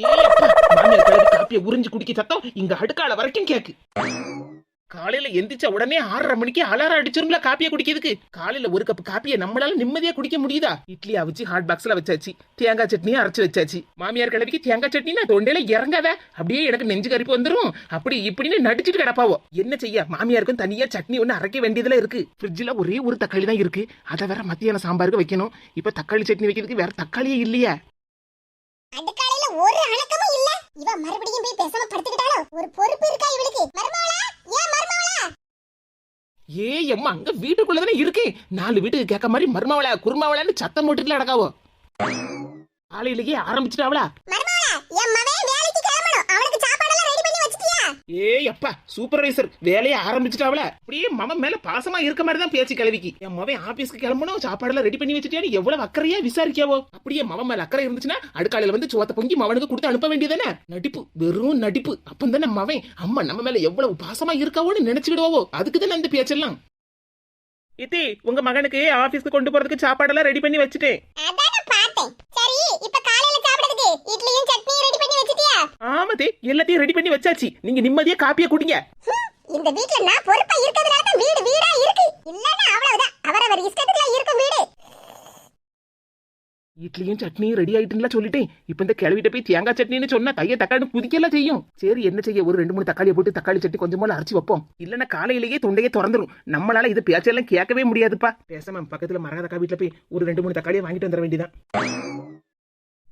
மாமியார் காப்பியை உறிஞ்சு குடிக்க சத்தம் இங்க அடுக்கால வரைக்கும் கேக்கு. காலையில எந்திரிச்ச உடனே ஆறரை மணிக்கு அலாரம் அடிச்சிரும்ல காப்பியை குடிக்கிறதுக்கு. காலையில ஒரு கப் காப்பியை நம்மளால நிம்மதியா குடிக்க முடியுதா? இட்லி அவிச்சு ஹாட் பாக்ஸ்ல வச்சாச்சு. தேங்காய் சட்னியும் அரைச்சு வச்சாச்சு. மாமியார் கிளவிக்கு தேங்காய் சட்னினா தொண்டையில இறங்காத அப்படியே எனக்கு நெஞ்சு கறிப்பு வந்துரும். அப்படி இப்படின்னு நடிச்சிட்டு கிடப்பாவோ. என்ன செய்ய? மாமியாருக்கும் தனியா சட்னி ஒண்ணு அரைக்க வேண்டியதுல இருக்கு. ஃப்ரிட்ஜ்ல ஒரே ஒரு தக்காளி தான் இருக்கு. அதை வேற மத்தியான சாம்பாருக்கு வைக்கணும். இப்ப தக்காளி சட்னி வைக்கிறதுக்கு வேற தக்காளியே இல்லையா. ஒரு அணக்கமும் இல்ல. இவ மறுபடியும் போய் பேசாம படுத்துக்கிட்டாளோ? ஒரு பொறுப்பு இருக்கா இவளுக்கு? மருமவளா ஏன் மருமவளா ஏ அம்மா அங்க வீட்டுக்குள்ளதானே இருக்கேன் நாலு வீட்டுக்கு கேட்க மாதிரி மருமாவளா குருமாவளான்னு சத்தம் போட்டுல அடக்காவோ காலையிலேயே ஆரம்பிச்சிட்டாவளா? மருமவளா என் மவன் வேலைக்கு கிளம்பணும் அவனுக்கு சாப்பாடெல்லாம் ரெடி பண்ணி ஏ ஏய் அப்பா சூப்பர்வைசர் வேலையை ஆரம்பிச்சிட்டாவல அப்படியே மவன் மேல பாசமா இருக்க மாதிரி தான் பேச்சு கிளவிக்கு. என் மவன் ஆபீஸ்க்கு கிளம்பணும் சாப்பாடெல்லாம் ரெடி பண்ணி வச்சுட்டேன்னு எவ்வளவு அக்கறையா விசாரிக்காவோ அப்படியே மவன் மேல அக்கறை இருந்துச்சுன்னா அடுக்காலையில வந்து சோத்த பொங்கி மவனுக்கு கொடுத்து அனுப்ப வேண்டியதானே நடிப்பு வெறும் நடிப்பு. அப்பந்தானே மவன்? அம்மா நம்ம மேல எவ்வளவு பாசமா இருக்காவோன்னு நினைச்சுக்கிடுவோ அதுக்கு தானே அந்த பேச்செல்லாம். இத்தி உங்க மகனுக்கு ஆபீஸ்க்கு கொண்டு போறதுக்கு சாப்பாடெல்லாம் ரெடி பண்ணி வச்சுட்டேன். அதான பார்த்தேன். சரி இப்ப காலையில சாப்பிடுறதுக்கு இட்லியும் சட்னியும் ஆமாதே எல்லாத்தையும் ரெடி பண்ணி வச்சாச்சு. நீங்க நிம்மதியா காப்பியை குடிங்க. இந்த வீட்ல நான் பொறுப்பா இருக்கிறதுனால தான் வீடு வீடா இருக்கு. இல்லன்னா அவ்வளவுதான். அவரவர் இஷ்டத்துக்குலாம் இருக்கும் வீடு. இட்லியும் சட்னியும் ரெடி ஆயிட்டுல சொல்லிட்டேன். இப்ப இந்த கிளவிட்ட போய் தேங்காய் சட்னின்னு சொன்னா கையை தக்காளி குதிக்கலாம் செய்யும். சரி என்ன செய்ய? ஒரு ரெண்டு மூணு தக்காளியை போட்டு தக்காளி சட்னி கொஞ்சம் போல அரைச்சு வைப்போம். இல்லன்னா காலையிலேயே தொண்டையே திறந்துரும். நம்மளால இது பேச்செல்லாம் கேட்கவே முடியாதுப்பா. பேசாம பக்கத்துல மரகதக்கா வீட்டுல போய் ஒரு ரெண்டு மூணு தக்காளியை வாங்கிட்டு வந்துட வேண்டியதான்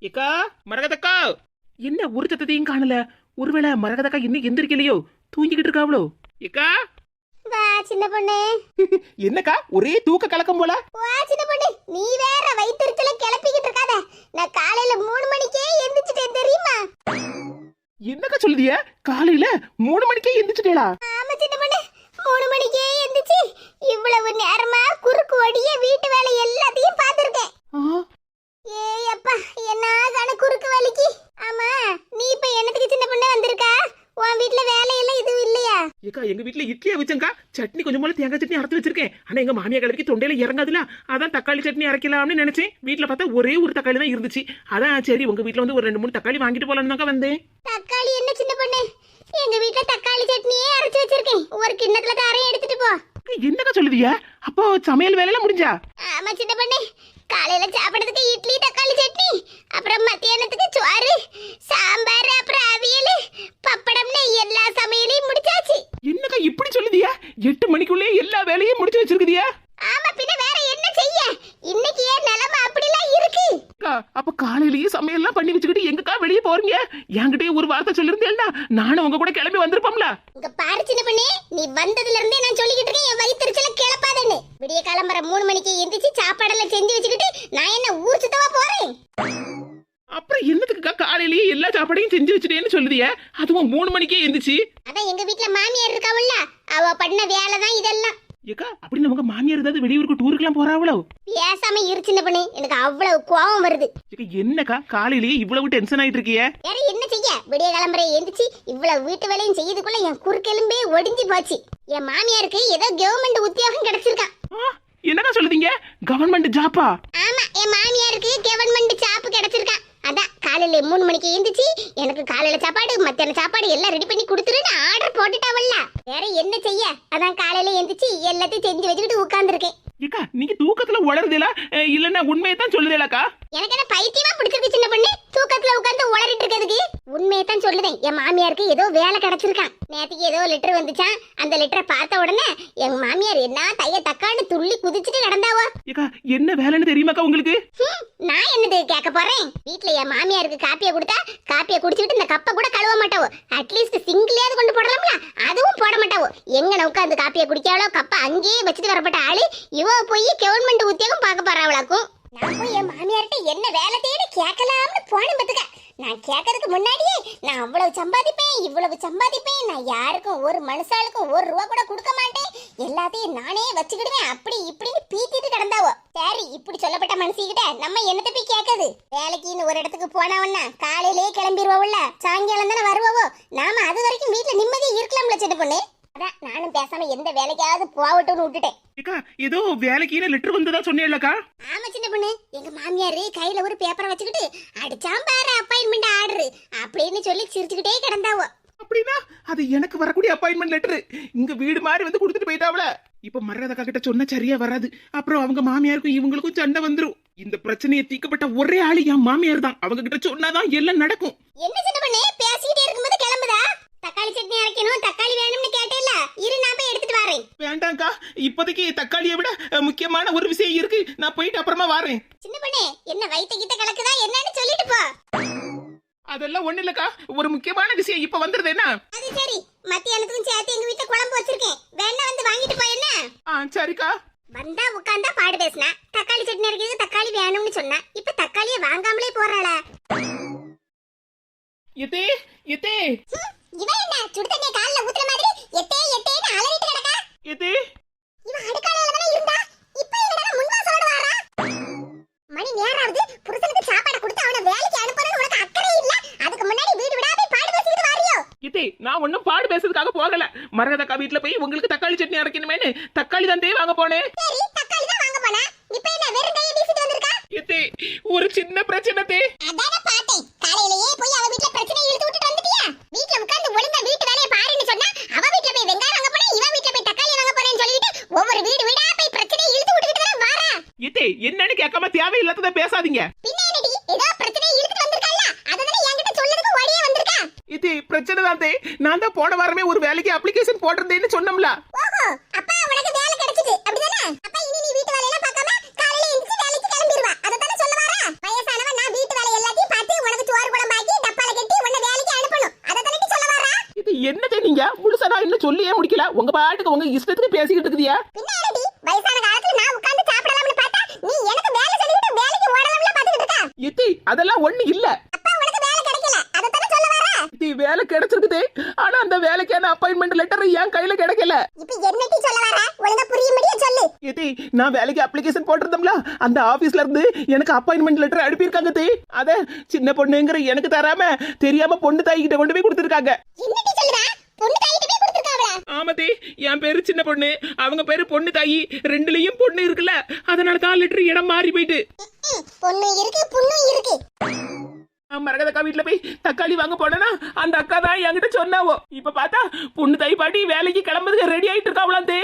ஏக்கா மரகதக்கா! என்ன ஒரு சத்தத்தையும் காணல. ஒருவேளை மரகதக்கா இன்னும் எந்திரிக்கலையோ? தூங்கிக்கிட்டு இருக்காவளோ? ஏக்கா? வா சின்ன பொண்ணு. என்னக்கா? ஒரே தூக்க கலக்கம் போல? வா சின்ன பொண்ணு. நீ வேற வயிற்றுல கிளப்பிக்கிட்டு இருக்காத. நான் காலையில மூணு மணிக்கே எந்திரிச்சிட்டேன் தெரியுமா? என்னக்கா சொல்லுதிய? காலையில மூணு மணிக்கே எந்திரிச்சிட்டேளா? ஆமா சின்ன பொண்ணு. மூணு மணிக்கே எந்திரிச்சு இவ்வளவு நேரமா குறுக்கு ஒடிய வீட்டு வேலை எல்லாத்தையும் பார்த்திருக்கேன். அப்பா என்ன கண குறுக்கு வேலைக்கு? ஆமா நீ இப்ப என்னத்துக்கு சின்ன பொண்ணு வந்திருக்கா? உன் வீட்ல வேலையெல்லாம் இதுவும் இல்லையா? ஏக்கா எங்க வீட்ல இட்லியா வச்சேங்க்கா சட்னி கொஞ்சம் போல தேங்காய் சட்னி அரைச்சு வச்சிருக்கேன். ஆனா எங்க மாமியா கிளவிக்கு தொண்டையில இறங்காதுல. அதான் தக்காளி சட்னி அரைக்கலாம்னு நினைச்சேன். வீட்ல பார்த்தா ஒரே ஒரு தக்காளி தான் இருந்துச்சு. அதான் சரி உங்க வீட்ல வந்து ஒரு ரெண்டு மூணு தக்காளி வாங்கிட்டு போலான்னு வந்தேன். தக்காளி என்ன சின்ன பொண்ணு? எங்க வீட்ல தக்காளி சட்னியே அரைச்சு வச்சிருக்கேன். ஒரு கிண்ணத்துல தரையும் எடுத்துட்டு போ. என்னக்கா சொல்லுதிய? அப்போ சமையல் வேலையெல்லாம் முடிஞ்சா? ஆமா சின்ன பொண்ணு. காலையில சாப்பிடுறதுக்கு இட்லி தக்காளி சட்னி அப்புறம் மத்தியானத்துக்கு சோறு சாம்பார் அப்புறம் அவியல் பப்படம்னு எல்லா சமையலையும் முடிச்சாச்சு. என்னக்கா இப்படி சொல்லுதிய? எட்டு மணிக்குள்ளே எல்லா வேலையும் முடிச்சு வச்சிருக்குதியா? ஆமா பின்ன வேற என்ன செய்ய? இன்னைக்கு ஏன் நிலைமை அப்படிலாம் இருக்கு? அக்கா அப்ப காலையிலேயே சமையல்லாம் பண்ணி வச்சுக்கிட்டு எங்கக்கா வெளியே போறீங்க? என்கிட்டயே ஒரு வார்த்தை சொல்லிருந்தேன்டா நானும் உங்க கூட கிளம்பி வந்திருப்போம்ல. இங்க பாரு சின்ன பொண்ணு நீ வந்ததுல இருந்தே நான் சொல்லிக்கிட்டு இருக்கேன் என் வயிற்றுச்சல கிளப்பாதன்னு. விடிய காலம்பர மூணு மணிக்கு எந்திரிச்சு சாப்பாடெல்லாம் செஞ்சு வச்சுக்கிட்டு நான் என்ன ஊர் சுத்தவா போறேன்? அப்புறம் என்னத்துக்குக்கா காலையிலேயே எல்லா சாப்பாடையும் செஞ்சு வச்சுட்டேன்னு சொல்லுதிய? அதுவும் மூணு மணிக்கே எந்திரிச்சு? அதான் எங்க வீட்ல மாமியார் இருக்காவுல்ல அவ பண்ண வேலை தான் இதெல்லாம். ஏக்கா அப்படின்னு உங்க மாமியார் ஏதாவது வெளியூருக்கு டூருக்குலாம் போறாவளோ? பேசாம இரு சின்ன பொண்ணு எனக்கு அவ்வளவு கோவம் வருது. ஏக்கா என்னக்கா காலையிலேயே இவ்வளவு டென்ஷன் ஆயிட்டு இருக்கிய வேற என்ன செய்ய? விடிய கிளம்புற எந்திரிச்சு இவ்வளவு வீட்டு வேலையும் செய்யறதுக்குள்ள என் குறுக்கெலும்பே ஒடிஞ்சு போச்சு. என் மாமியாருக்கு ஏதோ கவர்மெண்ட் உத்தியோகம் கிடைச்சிருக்கான் ஆ, என்னக்கா சொல்லுதீங்க? கவர்மெண்ட் ஜாப்பா ஆமா என் மாமியாருக்கு கவர்மெண்ட் சாப்பு கிடைச்சிருக்கான் அதான் காலையில மூணு மணிக்கு எந்திரிச்சு எனக்கு காலையில சாப்பாடு மத்தியான சாப்பாடு எல்லாம் ரெடி பண்ணி கொடுத்துருன்னு ஆர்டர் போட்டுட்டாவல்ல. வேற என்ன செய்ய? அதான் காலையில எந்திரிச்சு எல்லாத்தையும் செஞ்சு வச்சுக்கிட்டு உட்கார்ந்துருக்கேன். ஏக்கா நீங்க தூக்கத்துல உளருதேலா இல்லன்னா உண்மையை தான் சொல்லுதேலாக்கா? எனக்கு என்ன பைத்தியமா பிடிச்சிருக்கு சின்ன பொண்ணு? தூக்கத்துல உட்கார்ந்து உளறிட்டு இருக்கிறதுக்கு? உண்மையை தான் சொல்லுதேன். என் மாமியாருக்கு ஏதோ வேலை கிடைச்சிருக்கான். நேத்துக்கு ஏதோ லெட்டர் வந்துச்சான் அந்த லெட்டரை பார்த்த உடனே எங்க மாமியார் என்ன தைய தக்கான்னு துள்ளி குதிச்சுட்டு நடந்தாவோ? என்ன வேலைன்னு தெரியுமாக்கா உங்களுக்கு? நான் என்னது கேட்க போறேன்? வீட்ல என் மாமியாருக்கு காப்பியை கொடுத்தா காப்பியை குடிச்சிட்டு இந்த கப்பை கூட கழுவ மாட்டாவோ? அட்லீஸ்ட் சிங்கிளையாவது கொண்டு போடலாம்ல? அதுவும் போட மாட்டாவோ? எங்க உட்காந்து காப்பியை குடிக்காவளோ கப்பை அங்கேயே வச்சுட்டு வரப்பட்ட ஆளு இவ போய் கவர்மெண்ட் உத்தியோகம் பார்க்க போறாவளாக்கும். நான் போய் என் மாமியார்கிட்ட என்ன வேலை தேடி கேட்கலாம்னு போனேன் பத்துக்க. நான் கேட்கறதுக்கு முன்னாடியே நான் அவ்வளவு சம்பாதிப்பேன் இவ்வளவு சம்பாதிப்பேன். நான் யாருக்கும் ஒரு மனுஷாளுக்கும் ஒரு ரூபா கூட கொடுக்க மாட்டேன். எல்லாத்தையும் நானே வச்சுக்கிடுவேன். அப்படி இப்படின்னு பீத்திட்டு கிடந்தாவோ. சரி இப்படி சொல்லப்பட்ட மனுஷிக்கிட்ட நம்ம என்னத்தை போய் கேட்கறது? வேலைக்குன்னு ஒரு இடத்துக்கு போனவன்னா காலையிலேயே கிளம்பிடுவோம்ல சாயங்காலம் தானே வருவவோ? நாம அது வரைக்கும் வீட்டுல நிம்மதியா இருக்கலாம்ல சின்ன பொண்ணு. அதான் நானும் பேசாம எந்த வேலைக்காவது போகட்டும்னு விட்டுட்டேன். ஏக்கா ஏதோ வேலைக்கு லெட்டர் வந்ததா சொன்னேன்லக்கா. ஆமா சின்ன பொண்ணு. எங்க மாமியாரு கையில ஒரு பேப்பரை வச்சுக்கிட்டு அடிச்சாம் பாரு அப்பாயின்மெண்ட் ஆர்டர் அப்படின்னு சொல்லி சிரிச்சுக்கிட்டே கிடந்தாவோ. அப்படின்னா அது எனக்கு வரக்கூடிய அப்பாயின்மெண்ட் லெட்டர் இங்க வீடு மாதிரி வந்து கொடுத்துட்டு போயிட்டாவல. இப்ப மரகதக்கா கிட்ட சொன்னா சரியா வராது. அப்புறம் அவங்க மாமியாருக்கும் இவங்களுக்கும் சண்டை வந்துரும். இந்த பிரச்சனையை தீக்கப்பட்ட ஒரே ஆளு என் மாமியார் தான். அவங்க கிட்ட சொன்னாதான் எல்லாம் நடக்கும். என்ன சின்ன பண்ணு? பேசிக்கிட்டே இருக்கும்போது கிளம்புதா? தக்காளி சட்னி அரைக்கணும். தக்காளி வேணும்னு கேட்டேல்ல. இரு நான் போய் எடுத்துட்டு வரேன். வேண்டாம்க்கா இப்போதைக்கு தக்காளியை விட முக்கியமான ஒரு விஷயம் இருக்கு. நான் போயிட்டு அப்புறமா வரேன். சின்ன பண்ணு என்ன வயித்த கிட்ட கலக்குதா என்னன்னு சொல்லிட்டு போ. அதெல்லாம் ஒண்ணு இல்லக்கா. ஒரு முக்கியமான விஷயம் இப்ப வந்துருது என்ன? அது சரி. மத்தியானத்துக்கும் சேர்த்து எங்க வீட்டுல குழம்பு வச்சிருக்கேன். வேணா வந்து வாங்கிட்டு போ என்ன? ஆ சரிக்கா. வந்தா உட்காந்தா பாடு பேசினா. தக்காளி சட்னி அரைக்கிறது தக்காளி வேணும்னு சொன்னா. இப்ப தக்காளியை வாங்காமலே போறாள. எத்தே எத்தே. இவன் என்ன சுடு தண்ணிய கால்ல ஊத்துற மாதிரி எட்டே எட்டேன்னு அலறிட்டு கிடக்கா? எத்தே இவன் அடுக்காலையில தானே இருந்தா இப்ப என்னடா முன்வாசலோட வாரா? மணி நேராவது புருஷனுக்கு சாப்பாடு கொடுத்து அவனை வேலைக்கு அனுப்பணும்னு உனக்கு அக்கறை இல்ல? அதுக்கு முன்னாடி வீடு விடாம பாடு பேசிக்கிட்டு வாரியோ? நான் ஒன்னும் பாடு பேசுறதுக்காக போகல. மரகதக்கா வீட்டுல போய் உங்களுக்கு தக்காளி சட்னி அரைக்கணுமேனு தக்காளி தான் தே வாங்க போனேன். சரி தக்காளி தான் வாங்க போனா? இப்ப என்ன வெறும் கையை வீசிட்டு வந்திருக்கா? எத்தே ஒரு சின்ன பிரச்சனை தே. அதான பார்த்தேன். காலையிலேயே போய் அவ வீட்ல பிரச்சனை இழுத்து விட்டுட்டு வந்துட்டியா வீட்ல உட்கார்ந்து ஒழுங்கா வீட்டு வேலையை பாருன்னு சொன்னா அவ வீட்ல போய் வெங்காயம் வாங்க போறேன் இவ வீட்ல போய் தக்காளி வாங்க போறேன்னு சொல்லிட்டு ஒவ்வொரு வீடு வீடா போய் பிரச்சனையை இழுத்து விட்டுக்கிட்டு தானே வாரா எத்தே என்னன்னு கேட்காம தேவையில்லாததை பேசாதீங்க. இது பிரச்சனை தான் நான் தான் போன வாரமே ஒரு வேலைக்கு அப்ளிகேஷன் போட்டிருந்தேன்னு சொன்னோம்ல. என்னதே நீங்க? முழுசா இன்னும் சொல்லியே முடிக்கல. உங்க பாட்டுக்கு உங்க இஷ்டத்துக்கு பேசிக்கிட்டு இருக்குதியா பின்ன என்னடி வயசான காலத்துல நான் உட்கார்ந்து சாப்பிடலாம்னு பார்த்தா நீ எனக்கு வேலை சொல்லிட்டு வேலைக்கு ஓடலாம்ல பாத்துக்கிட்டு இருக்கா எத்தி அதெல்லாம் ஒண்ணு இல்ல அப்பா உனக்கு வேலை கிடைக்கல அத தானே சொல்ல வரா எத்தி வேலை கிடைச்சிருக்குது ஆனா அந்த வேலைக்கான அப்பாயின்மெண்ட் லெட்டர் என் கையில கிடைக்கல இப்ப என்னடி சொல்ல வரா ஒழுங்கா புரியும்படியா சொல்லு எத்தி நான் வேலைக்கு அப்ளிகேஷன் போட்டிருந்தோம்ல அந்த ஆபீஸ்ல இருந்து எனக்கு அப்பாயின்மெண்ட் லெட்டர் அனுப்பியிருக்காங்க தே. அத சின்ன பொண்ணுங்கிற எனக்கு தராம தெரியாம பொண்ணு தாய் கிட்ட கொண்டு போய் கொடுத்துருக்காங்க. ஆமாத்தே என் பேரு சின்ன பொண்ணு. அவங்க பேரு பொண்ணு தாயி. ரெண்டுலயும் பொண்ணு இருக்குல்ல அதனால தான் லெட்டர் இடம் மாறி போயிட்டு. பொண்ணு இருக்கு மரகதக்கா வீட்டுல போய் தக்காளி வாங்க போனேன்னா அந்த அக்கா தான் என்கிட்ட சொன்னாவோ. இப்ப பார்த்தா பொண்ணு தாய் பாட்டி வேலைக்கு கிளம்புறதுக்கு ரெடி ஆயிட்டு இருக்காவலாம் தே.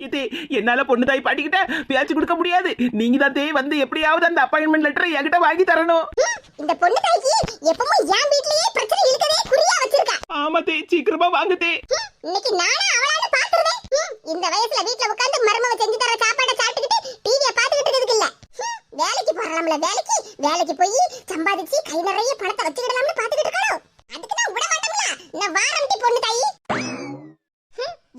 இது என்னால பொண்ணு தாய் பாட்டிக்கிட்ட பேச்சு கொடுக்க முடியாது. நீங்க தான் தே வந்து எப்படியாவது அந்த அப்பாயின்மெண்ட் லெட்டர் என்கிட்ட வாங்கி தரணும். இந்த பொண்ணு தாய்க்கு எப்பவும் என் வீட்லயே பிரச்சனை இருக்கதே குறியா வச்சிருக்கா. ஆமா தே சீக்கிரமா வாங்க தே ஹம், இன்னைக்கு நானா அவளால பாத்துறதே இந்த வயசுல வீட்ல உட்கார்ந்து மருமவ செஞ்சு தர சாப்பாடை சாப்பிட்டுக்கிட்டு டிவிய பாத்துக்கிட்டு இருக்கிறதுக்கு இல்ல. வேலைக்கு போறலாம்ல வேலைக்கு. வேலைக்கு போய் சம்பாதிச்சு கை நிறைய பணத்தை வச்சுக்கிடலாம்னு பாத்துக்கிட்டு இருக்கணும். அதுக்கு நான் விட மாட்டோம்ல. நான் வாரம்டி பொண்ணு தாயி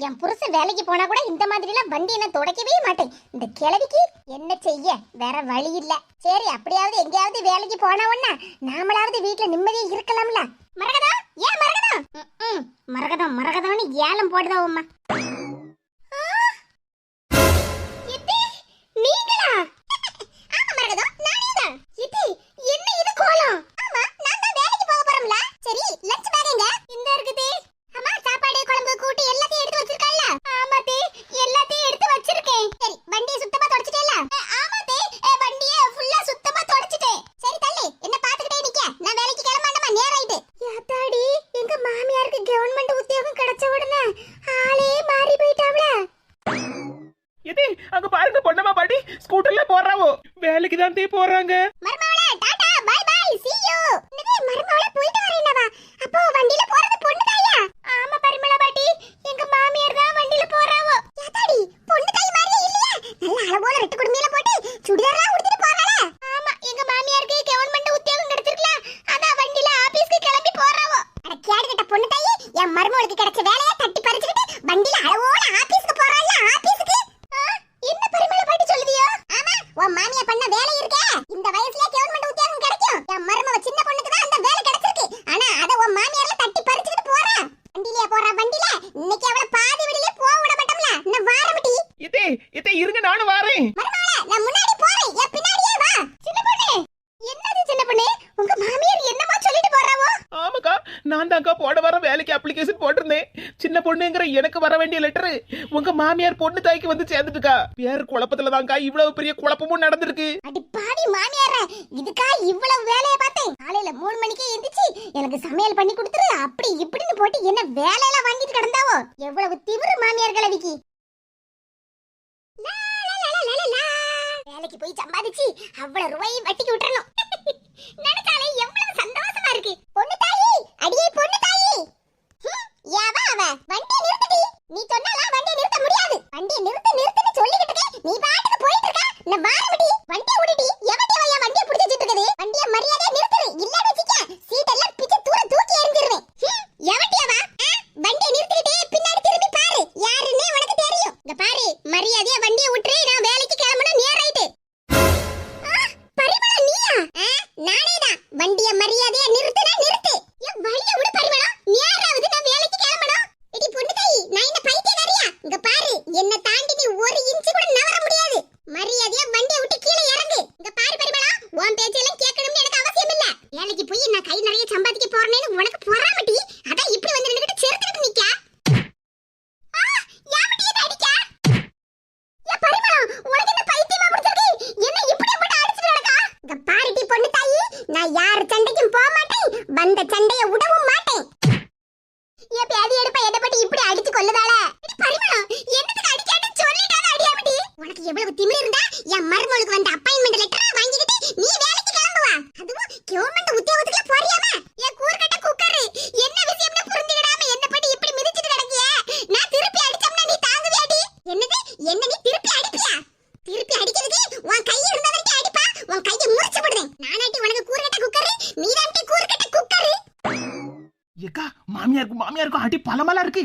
என் புருஷன் வேலைக்கு போனா கூட இந்த மாதிரி எல்லாம் வண்டி நான் தொடக்கவே மாட்டேன். இந்த கிழவிக்கு என்ன செய்ய? வேற வழி இல்ல. சரி அப்படியாவது எங்கேயாவது வேலைக்கு போனா ஒன்னா நாமளாவது வீட்டுல நிம்மதியா இருக்கலாம்ல. மரகதா? ஏன் மரகதா? மரகதம் மரகதம்னு ஏலம் போடுதா உம்மா? தான் போறாங்க எனக்கு வர வேண்டிய லெட்டர் உங்க மாமியார் பொண்ணு தாய்க்கு வந்து சேர்ந்துட்டு இருக்கா பேர் குழப்பத்துல தான்க்கா. இவ்வளவு பெரிய குழப்பமும் நடந்திருக்கு. அடி பாவி மாமியார இதுக்கா இவ்வளவு வேலையை பார்த்தேன். காலையில மூணு மணிக்கே எந்திரிச்சு எனக்கு சமையல் பண்ணி கொடுத்துரு. அப்படி இப்படின்னு போட்டு என்ன வேலையெல்லாம் வாங்கிட்டு கிடந்தாவோ? எவ்வளவு திமிரு மாமியார் கலவிக்கு வேலைக்கு போய் சம்பாதிச்சு அவ்வளவு ரூபாயை வட்டிக்கு விட்டுறணும். நினைச்சாலே எவ்வளவு சந்தோஷமா இருக்கு. பொண்ணு தாயி அடியே பொண்ணு தாயி. யாவா அவ? நீ சொன்னால வண்டி நிறுத்த முடியாது. வண்டி நிறுத்து நிறுத்துன்னு நீ பாட்டுக்கு போயிட்டு இருக்க இந்த பாருடி வண்டி ஓடிடி. எவடி வயா வண்டிய புடிச்சிட்டு இருக்குது வண்டிய மரியாதையா நிறுத்துரு இல்லன்னு வச்சுக்க. சீட் எல்லாம் பிச்சு தூர பாரு. யாருன்னே உனக்கு தெரியும். இந்த பாரு. மரியாதையா வண்டிய விட்டுரு. நான் வேலைக்கு கிளம்பணும். நேர் ஆயிட்டு பரிமள நீயா? நானே தான் வண்டிய மரியாதையா मेरे को हटी पाला मला की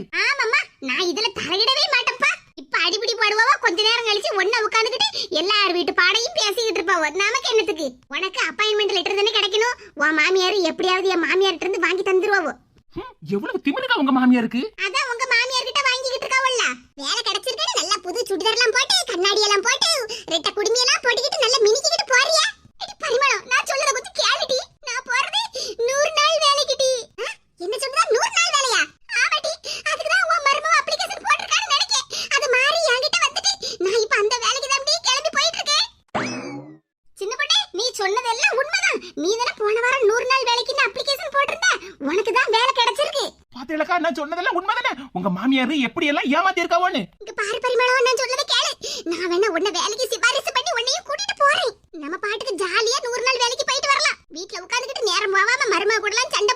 திலகா நான் சொன்னதெல்லாம் உண்மைதானே? உங்க மாமியார் எப்படி எல்லாம் ஏமாத்தி இருக்காவோன்னு இங்க பாரு பரிமளம் நான் சொல்றத கேளு. நான் வேணா உன்ன வேலைக்கு சிபாரிசு பண்ணி உன்னையும் கூட்டிட்டு போறேன். நம்ம பாட்டுக்கு ஜாலியா நூறு நாள் வேலைக்கு போயிட்டு வரலாம். வீட்ல உட்கார்ந்துட்டு நேரம் போகாம மருமக கூடலாம் சண்டை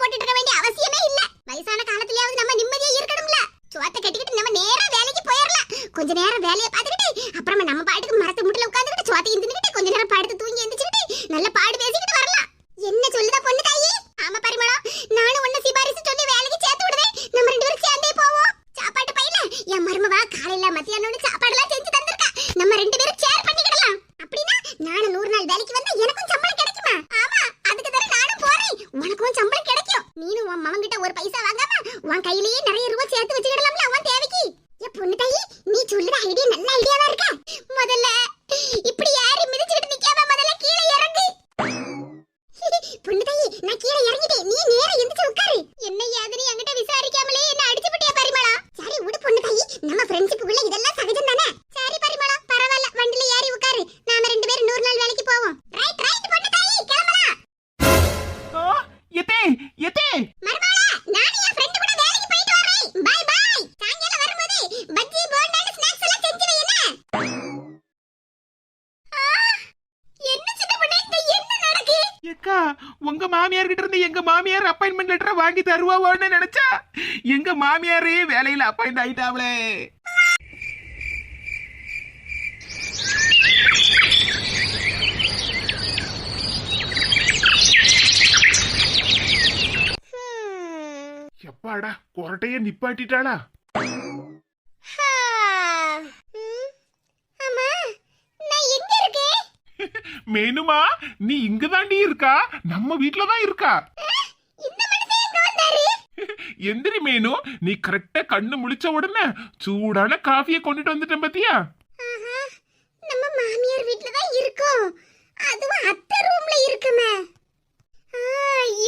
மாமியார் வேலையில அப்பாயிண்ட் ஆயிட்டாங்களே எப்பாடா கொரட்டைய நிப்பாட்டிட்டாளா? மேனுமா நீ இங்கதாண்டி இருக்கா? நம்ம வீட்டுலதான் இருக்கா? எந்திரி மீனு நீ கரெக்டா கண்ணு முழிச்ச உடனே சூடான காஃபிய கொண்டுட்டு வந்துட்டேன் பாத்தியா? நம்ம மாமியார் வீட்ல தான் இருக்கோம். அதுவும் அத்தை ரூம்ல இருக்குமே.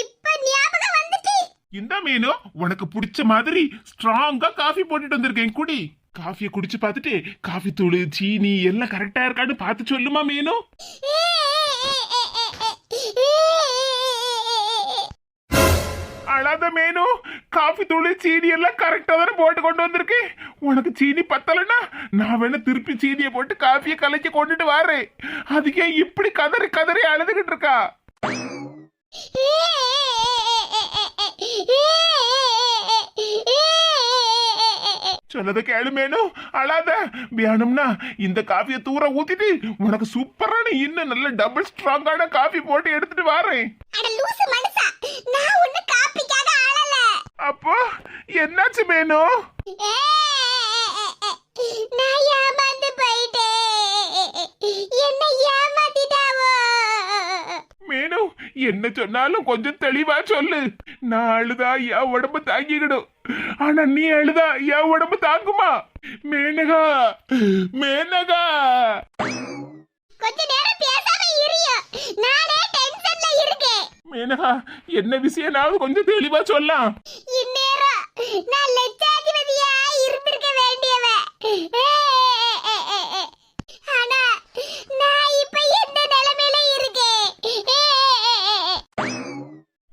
இப்ப ஞாபகம் வந்துச்சு. இந்த மீனு உனக்கு பிடிச்ச மாதிரி ஸ்ட்ராங்கா காஃபி போட்டுட்டு வந்திருக்கேன் குடி. காஃபியை குடிச்சு பார்த்துட்டு காஃபி தூள் சீனி எல்லாம் கரெக்டா இருக்கான்னு பார்த்து சொல்லுமா மீனு? அழாத மேனு காஃபி தூள் சீனி எல்லாம் கரெக்டாக தானே போட்டு கொண்டு வந்திருக்கேன் உனக்கு சீனி பத்தலைன்னா நான் வேணா திருப்பி சீனியை போட்டு காஃபியை கலக்கி கொண்டுட்டு வரேன் அதுக்கே இப்படி கதறி கதறி அழுதுகிட்டு இருக்கா? சொன்னதை கேளுமேனும் அழாத. வேணும்னா இந்த காஃபியை தூர ஊத்திட்டு உனக்கு சூப்பரான இன்னும் நல்ல டபுள் ஸ்ட்ராங்கான காஃபி போட்டு எடுத்துட்டு வரேன் அட லூசு மனுஷா நான் ஒண்ணு காப்பிக்காக ஆளல அப்போ என்னாச்சு மேனு? நான் ஏமாந்து போயிட்டேன். என்ன ஏமாத்திட்டாவோ? மேனு என்ன சொன்னாலும் கொஞ்சம் தெளிவா சொல்லு. நான் அழுதா என் உடம்பு தாங்கிக்கிடும். ஆனா நீ அழுதா என் உடம்பு தாங்குமா? மேனகா மேனகா. கொஞ்ச நேரம் பேசாம இரியா நானே டென்ஷன்ல இருக்கேன். மேனகா என்ன விஷயம்னாவது கொஞ்சம் தெளிவா சொல்லலாம். இந்நேரம் நான் லட்சாதிபதியா இருந்திருக்க வேண்டியவ. ஆனா நான் இப்ப எந்த நிலைமையில இருக்கேன்?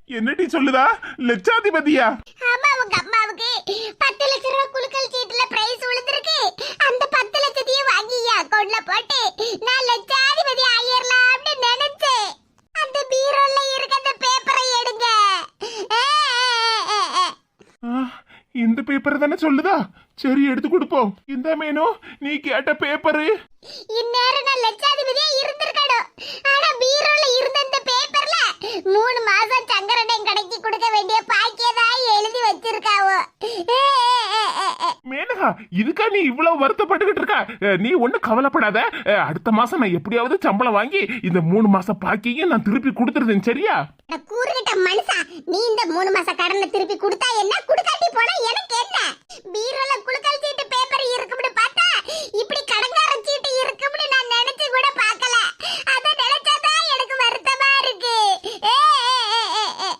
என்னடி சொல்லுதா? லட்சாதிபதியா ஆமா உங்க அம்மாவுக்கு பத்து லட்ச ரூபா குலுக்கல் சீட்டுல பிரைஸ் விழுந்திருக்கு அந்த பத்து லட்சத்தையும் வாங்கி என் அக்கௌண்ட்ல போட்டு நான் லட்சாதிபதி ஆயிரலாம்னு நினைச்சேன் அந்த பீரோல இருக்க அந்த பேப்பரை எடுங்க ஆ, இந்த பேப்பர் தானே சொல்லுதா? சரி எடுத்து கொடுப்போம். இந்த மேனு நீ கேட்ட பேப்பரு இந்நேரம் நான் லட்சாதிபதியா இருந்திருக்கணும் ஆனா பீரோல இருந்த இந்த பேப்பர்ல மூணு மாசம் சங்கரனை கடைக்கு கொடுக்க வேண்டிய பாக்கியதா எழுதி வச்சிருக்காவோ. மேனகா இதுக்கா நீ இவ்வளவு வருத்தப்பட்டுக்கிட்டு இருக்கா? நீ ஒன்னும் கவலைப்படாத. அடுத்த மாசம் நான் எப்படியாவது சம்பளம் வாங்கி இந்த மூணு மாசம் பாக்கியும் நான் திருப்பி கொடுத்துருந்தேன் சரியா? கூறுகிட்ட மனுஷா நீ இந்த மூணு மாச கடனை திருப்பி கொடுத்தா என்ன குடுக்காட்டி போனா எனக்கு என்ன பீரோல குளுக்கல் சீட்டு பேப்பர் இருக்கும்னு பார்த்தா இப்படி கடங்கார சீட்டு இருக்கும்னு நான் நினைச்சு கூட பார்க்கல அத நினைச்சாதான் எனக்கு வருத்தமா இருக்கு ஏ, ஏ, ஏ, ஏ, ஏ.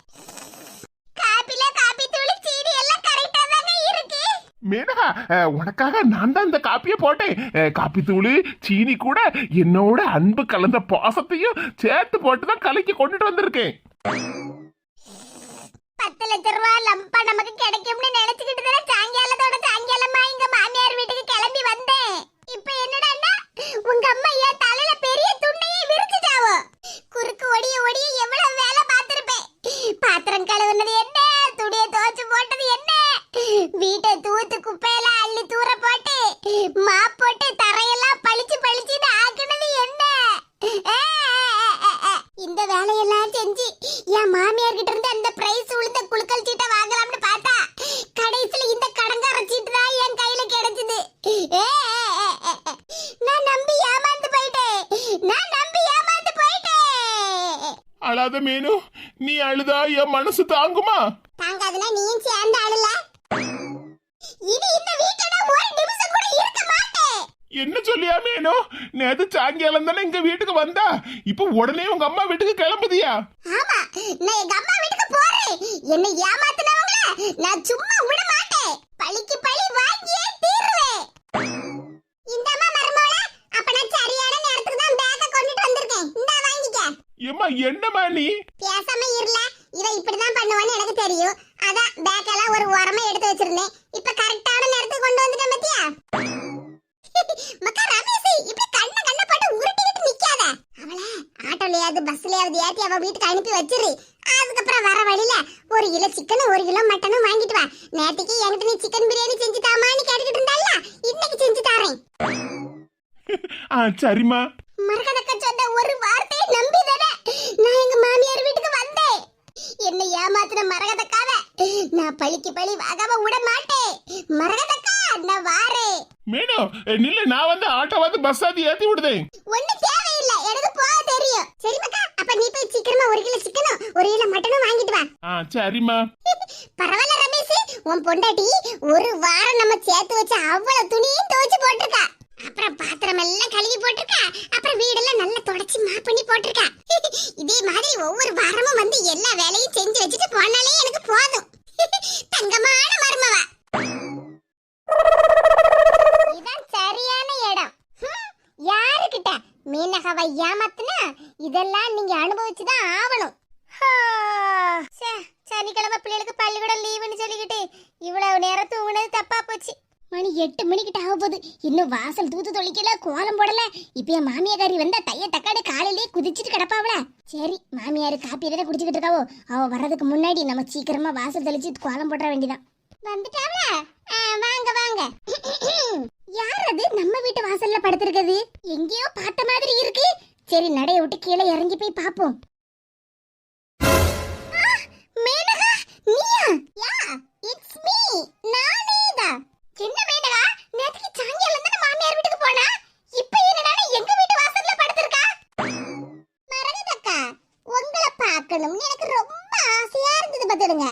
காப்பில காப்பி தூள் சீனி எல்லாம் கரெக்டா தாங்க இருக்கு மேனகா அஹ், உனக்காக நான் தான் இந்த காப்பியை போட்டேன். காப்பி தூள் சீனி கூட என்னோட அன்பு கலந்த பாசத்தையும் சேர்த்து போட்டு தான் கலக்கி கொண்டுட்டு வந்திருக்கேன். பத்து லட்ச ரூபா லம்பா நமக்கு கிடைக்கும்னு நினைச்சுக்கிட்டு தானே சாயங்காலத்தோட சாயங்காலமா எங்க மாமியார் வீட்டுக்கு கிளம்பி வந்தேன். இப்ப என்னடான்னா உங்க அம்மா ஏன் தலையில பெரிய துண்டையே விரிச்சுட்டாவோ. குறுக்கு ஒடிய ஒடிய எவ்வளவு வேலை பார்த்திருப்பேன். பாத்திரம் கழுவுனது என்ன துணியை துவைச்சு போட்டது என்ன வீட்டை தூத்து குப்பையில அள்ளி தூர போட்டு மா போட்டு தரையெல்லாம் பளிச்சு பளிச்சுன்னு ஆக்குனது என்ன ஆ, ஆ, ஆ, ஆ. இந்த வேலையெல்லாம் செஞ்சு என் மாமியார் கிட்ட இருந்து அந்த பிரைஸ் உளுந்த குலுக்கல் சீட்டை வாங்கலாம்னு பார்த்தா கடைசில இந்த கடங்கார சீட்டு தான் என் கையில கிடைச்சது. நான் நம்பி ஏமாந்து போயிட்டேன். நான் நம்பி ஏமாந்து போயிட்டேன். அழாத மேனு நீ அழுதா என் மனசு தாங்குமா? நேத்து சாயங்காலம் தானே எங்க வீட்டுக்கு வந்தா? இப்ப உடனே உங்க அம்மா வீட்டுக்கு கிளம்புதியா? ஆமா நான் எங்க அம்மா வீட்டுக்கு போறேன். என்னை ஏமாத்துனவங்கள நான் சும்மா விட மாட்டேன். பழிக்கு பழி வாங்கியே தீருவேன். இந்த அம்மா மருமகள அப்ப நான் சரியான நேரத்துக்கு தான் பேக்க கொண்டுட்டு வந்திருக்கேன். இந்தா வாங்கிக்க. ஏம்மா என்னம்மா நீ? பேசாம இருல இவ இப்படிதான் பண்ணுவான்னு எனக்கு தெரியும். அதான் பேக் எல்லாம் ஒரு ஓரமா எடுத்து வச்சிருந்தேன். இப்ப கரெக்டான நேரத்துக்கு கொண்டு வந்துட்டேன் ஆட்டோலயாவது பஸ்லயாவது ஏத்தி அவ வீட்டுக்கு அனுப்பி வச்சிரு. அதுக்கப்புறம் வர வழியில ஒரு கிலோ சிக்கனும் ஒரு கிலோ மட்டனும் வாங்கிட்டு வா. நேற்றுக்கு என்கிட்ட நீ சிக்கன் பிரியாணி செஞ்சு தாமான்னு கேட்டுக்கிட்டு இருந்தால இன்னைக்கு செஞ்சு தாரேன். ஆ சரிம்மா. மரகதக்க சொன்ன ஒரு வார்த்தையை நம்பி தானே நான் எங்க மாமியார் வீட்டுக்கு வந்தேன். என்னை ஏமாத்தின மரகதக்காவ நான் பழிக்கு பழி வாகாம விட மாட்டேன். மரகதக்கா நான் வாரேன். மேனு நில்லு நான் வந்து ஆட்டோ வந்து பஸ் ஆத்தி ஏத்தி விடுதேன். ஒண்ணு தேவையில்லை. எனக்கு போக தெரியும். சரி மக்கா அப்ப நீ போய் சீக்கிரமா ஒரு கிலோ சிக்கனும் ஒரு கிலோ மட்டனும் வாங்கிட்டு வா. ஆ சரிம்மா. பரவாயில்ல ரமேஷ். உன் பொண்டாட்டி ஒரு வாரம் நம்ம சேர்த்து வச்ச அவ்வளவு துணியும் துவைச்சு போட்டிருக்கா. அப்புறம் பாத்திரம் எல்லாம் கழுவி போட்டிருக்கா. அப்புறம் வீடெல்லாம் நல்லா தொடச்சி மாப் பண்ணி போட்டிருக்கா. இதே மாதிரி ஒவ்வொரு வாரமும் வந்து எல்லா வேலையும் செஞ்சு வச்சுட்டு போனாலே எனக்கு போதும். இதெல்லாம் நீங்க அனுபவிச்சு தான் ஆவணும் சனிக்கிழமை பிள்ளைகளுக்கு பள்ளிக்கூடம் லீவுன்னு சொல்லிக்கிட்டு இவ்வளவு நேரம் தூங்கினது தப்பா போச்சு. மணி எட்டு மணிக்கிட்ட ஆக போகுது இன்னும் வாசல் தூத்து தொளிக்கல கோலம் போடல. இப்போ என் மாமியாக்காரி வந்தா தைய தக்காடு காலையிலேயே குதிச்சிட்டு கிடப்பாவல சரி மாமியார் காப்பி எதாவது குடிச்சுக்கிட்டு இருக்காவோ அவ வர்றதுக்கு முன்னாடி நம்ம சீக்கிரமா வாசல் தெளிச்சு கோலம் போட வேண்டியதான் வந்துட்டாவல வாங்க வாங்க. யார் அது? நம்ம வீட்டு வாசல்ல படுத்திருக்கிறது. எங்கேயோ பார்த்த மாதிரி இருக்கு. சரி நடைய விட்டு கீழே இறங்கி போய் பாப்போம். மேனகா நீயா? யா இட்ஸ் மீ நானே தான் என்ன மேனகா நேத்துக்கு சாயங்காலம் தான் மாமியார் வீட்டுக்கு போனா? இப்போ என்னடா எங்க வீட்டு வாசல்ல படுத்திருக்கா? மரகதக்கா உங்களை பார்க்கணும்னு எனக்கு ரொம்ப ஆசையா இருந்தது பார்த்துடுங்க.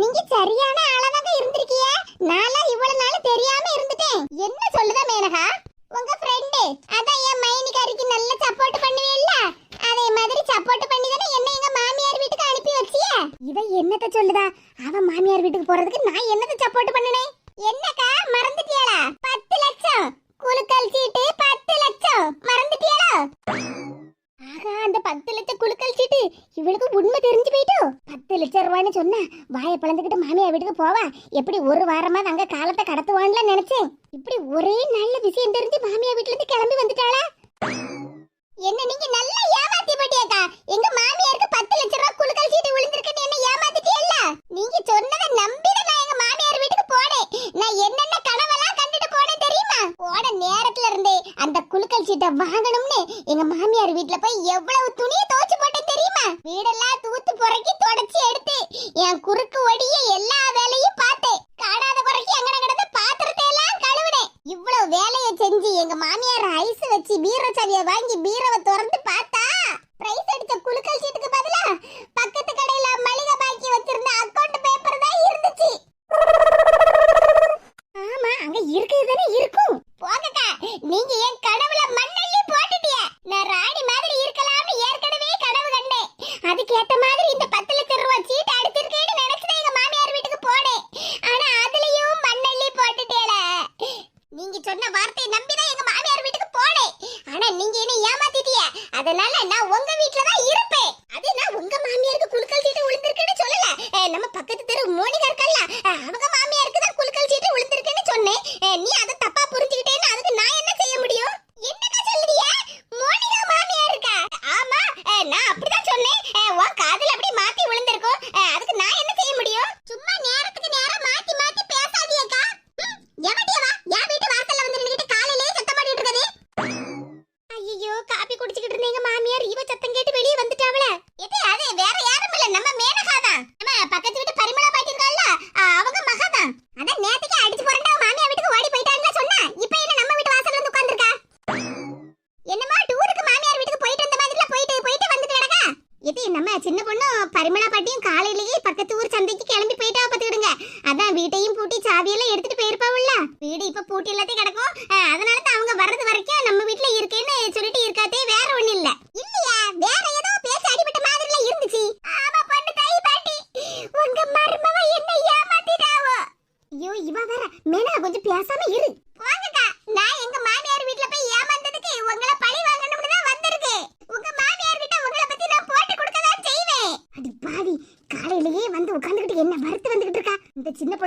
நீங்க சரியான ஆளாதாங்க இருந்திருக்கீங்க. நாளா இவ்வளவு நாள் தெரியாம இருந்துட்டேன். என்ன சொல்லுத மேனகா? உங்க ஃப்ரெண்டு அதான் என் மைனிகாரிக்கு நல்ல சப்போர்ட் பண்ணுவீல்ல? அதே மாதிரி சப்போர்ட் பண்ணி தானே என்ன எங்க மாமியார் வீட்டுக்கு அனுப்பி வச்சிய? இவ என்னத்த சொல்லுதா? அவன் மாமியார் வீட்டுக்கு போறதுக்கு நான் என்னத்த சப்போர்ட் பண்ணனே? என்னக்கா நானு எங்க மாமியார் வீட்ல போய் எவ்வளவு துணியை துவைச்சு போட்டேன் தெரியுமா? வீடெல்லாம் தூத்து புறக்கி தொடச்சி எடுத்து என் குறுக்கு ஒடிய எல்லா வேலையும் பார்த்தேன். காடாத புறக்கி எங்கட கிடந்த பாத்திரத்தை எல்லாம் கழுவினேன். இவ்வளவு வேலையை செஞ்சு எங்க மாமியார் ஐஸ் வச்சு பீரோ சாவியை வாங்கி பீரோவை திறந்து பார்த்தா பிரைஸ் அடிச்ச குலுக்கல் சீட்டுக்கு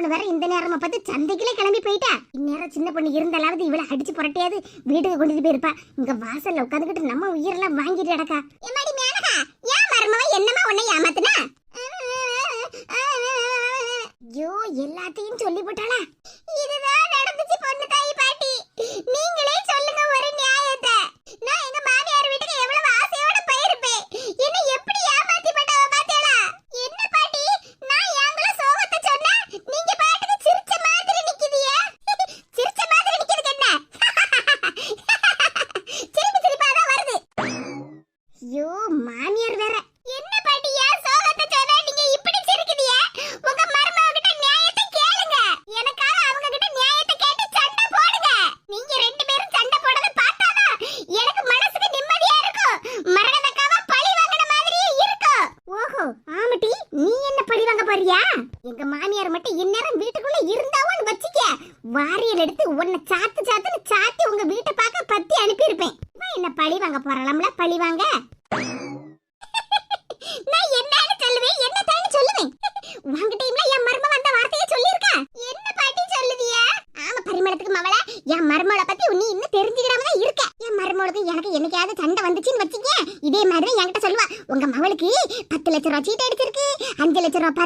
அவள் வேற இந்த நேரமா பார்த்து சந்தைக்குள்ளே கிளம்பி போயிட்டா? இந்நேரம் சின்ன பொண்ணு இருந்தாலாவது இவளை அடிச்சு புரட்டையாவது வீட்டுக்கு கொண்டு போயிருப்பா. இங்க வாசல்ல உட்காந்துக்கிட்டு நம்ம உயிரெல்லாம் வாங்கிட்டு கிடக்கா எம்மாடி மேனகா ஏன் மருமவ என்னமா உன்னை ஏமாத்துனா? ஐயோ எல்லாத்தையும் சொல்லி போட்டாளா? இதுதான் நடந்துச்சு பொண்ணு தாய் பாட்டி. நீங்க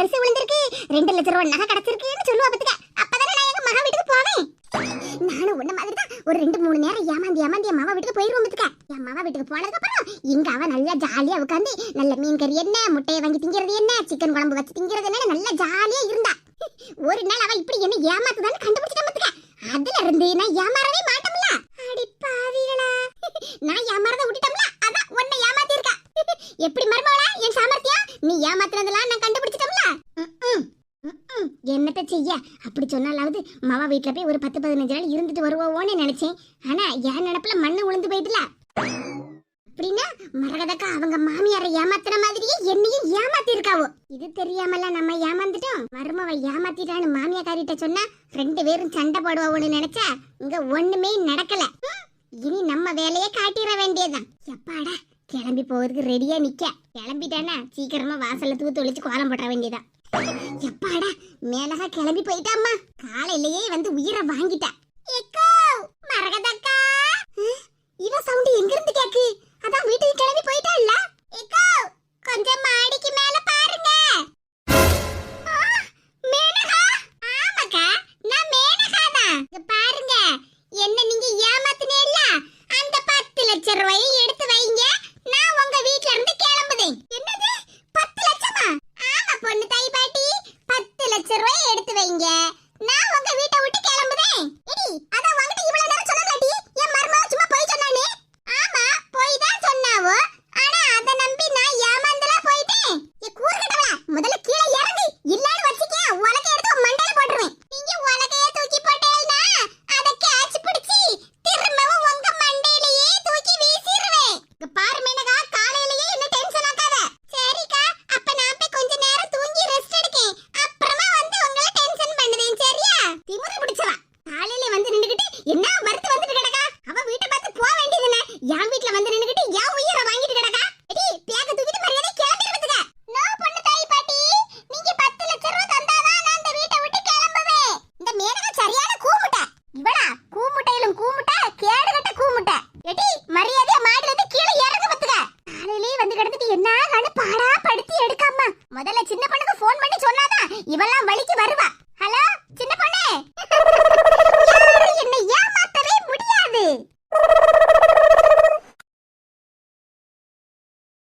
பரிசு விழுந்திருக்கு. ரெண்டு லட்சம் ரூபாய் நகை கிடைச்சிருக்குன்னு சொல்லுவா பத்துக்க. அப்பதானே நான் எங்க மகா வீட்டுக்கு போவேன் நானும் உன்ன மாதிரி தான் ஒரு ரெண்டு மூணு நேரம் ஏமாந்து ஏமாந்து என் மாமா வீட்டுக்கு போயிருவோம் பத்துக்க. என் மாமா வீட்டுக்கு போனதுக்கு அப்புறம் இங்க அவ நல்லா ஜாலியா உட்காந்து நல்ல மீன் கறி என்ன முட்டையை வாங்கி திங்கிறது என்ன சிக்கன் குழம்பு வச்சு திங்கிறது என்ன நல்லா ஜாலியா இருந்தா. ஒரு நாள் அவ இப்படி என்ன ஏமாத்துதான்னு கண்டுபிடிச்சிட்டா பத்துக்க. அதுல இருந்து நான் ஏமாறவே மாட்டோம்ல அடி பாவிகளா. நான் ஏமாறத விட்டுட்டோம்ல. அதான் உன்னை ஏமாத்தி எப்படி மர்மவளா என் சாமர்த்தியம்? நீ ஏமாத்துனதெல்லாம் நான் கண்டுபிடிச்சிட்டோம்ல? என்னத்த செய்ய? அப்படி சொன்னாலாவது மவ வீட்டில் போய் ஒரு பத்து பதினஞ்சு நாள் இருந்துட்டு வருவோன்னு நினைச்சேன். ஆனா என் நினப்புல மண்ணு உளுந்து போயிட்டுல. அப்படின்னா மரகதக்கா அவங்க மாமியாரை ஏமாத்துற மாதிரியே என்னையும் ஏமாத்தி இருக்காவோ இது தெரியாமல நம்ம ஏமாந்துட்டோம். மருமவ ஏமாத்திட்டான்னு மாமியாக்காரிட்ட சொன்னா ரெண்டு பேரும் சண்டை போடுவோம்னு நினைச்சா இங்க ஒண்ணுமே நடக்கல. இனி நம்ம வேலையை காட்டிட வேண்டிய கிளம்பி போறதுக்கு ரெடியா நிக்க. கிளம்பிட்டானா சீக்கிரமா வாசல்ல தூத்து தொளிச்சு கோலம் போட வேண்டியதா. எப்பாடா மேலகா கிளம்பி போயிட்டாம்மா. காலையிலேயே வந்து உயிரை வாங்கிட்டா எக்கோ மரகதக்கா. இவ சவுண்ட் எங்க இருந்து கேக்கு? அதான் வீட்டுக்கு கிளம்பி போயிட்டா இல்ல எக்கோ கொஞ்சம் மாடிக்கு மேல பாருங்க. மேனகா. ஆமாக்கா நான் மேனகா தான் பாருங்க என்ன நீங்க ஏமாத்துனேல்ல அந்த பத்து லட்சம் ரூபாயை எடுத்து வைங்க. நான் உங்க வீட்ல இருந்து கிளம்புதேன். என்னது? பத்து லட்சமா? ஆமா பொண்ணு தாய் பாட்டி பத்து லட்சம் ரூபாய் எடுத்து வைங்க. நான் உங்க வீட்டை விட்டு கிளம்புதேன். எடி அதான் உங்ககிட்ட இவ்வளவு நேரம் சொன்னலாடி என் மருமக சும்மா போய் சொன்னானே? ஆமா போய் தான் சொன்னாவோ. ஆனா அத நம்பி நான் ஏமாந்தலா போயிட்டேன். ஏ கூறுகட்டவளா முதல்ல கீழே இறங்கு. இல்லன்னு வச்சுக்க உலக எடுத்து மண்டையில போட்டுருவேன். நீங்க